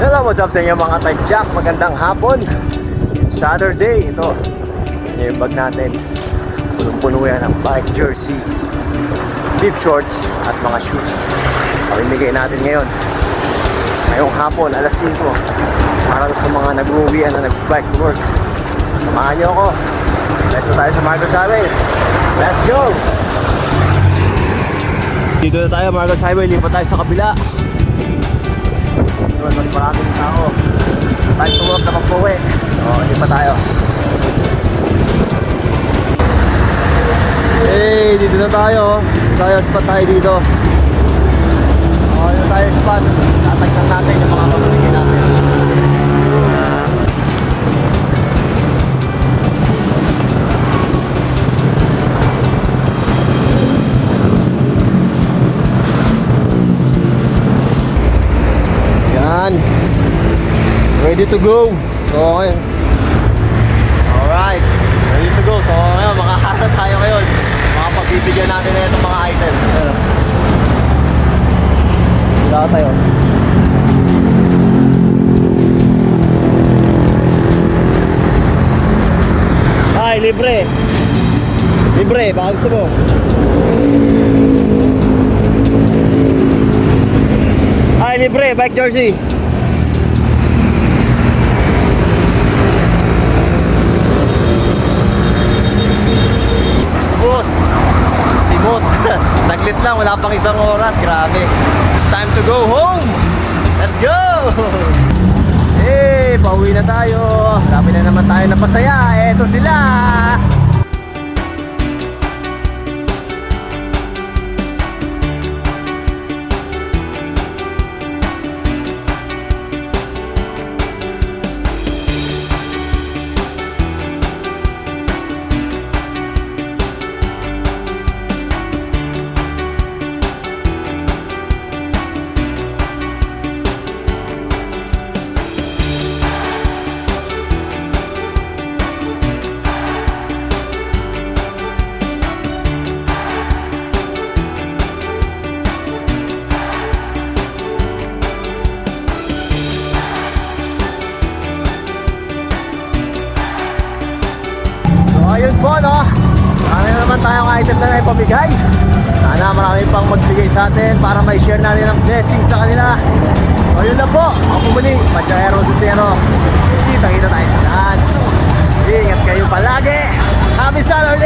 Hello, what's up sa inyo mga type jack? Magandang hapon. It's Saturday. Ito, ito yung bag natin. Punong-puno yan ng bike jersey, beef shorts, at mga shoes. Pamimigay natin ngayon. Ngayong hapon, alas 5. Para sa mga nag-uwian na nag-bike to work. Samahan niyo ako. Let's go tayo sa Marcos Highway. Let's go! Dito na tayo, Marcos Highway. Lipat tayo sa kabila. Doon, mas maraming tao. Time to work na magpuwi. So, hindi pa tayo. Hey, dito na tayo. Tayo, spot tayo dito. Oh, dito tayo spot. Ready to go. So, okay. Alright. Ready to go. So, ngayon, makaharap tayo ngayon. Makapagbibigyan natin na itong mga items. Ayan. Wala tayo. Ay, libre. Libre, baka gusto mo. Ay, libre, bike jersey. Saglit lang, wala pang isang oras. Grabe. It's time to go home. Let's go! Hey, pauwi na tayo. Marami na naman tayo napasaya. Eto sila. Ayun po no. Na naman tayong item na naipamigay. Sana marami pang magbigay sa atin para may share natin ang blessings sa kanila. So yun na po. Ako muli, Pachero sa Zero. Kita-kita tayo sa lahat. Ingat kayo palagi. Everyone! Woohoo!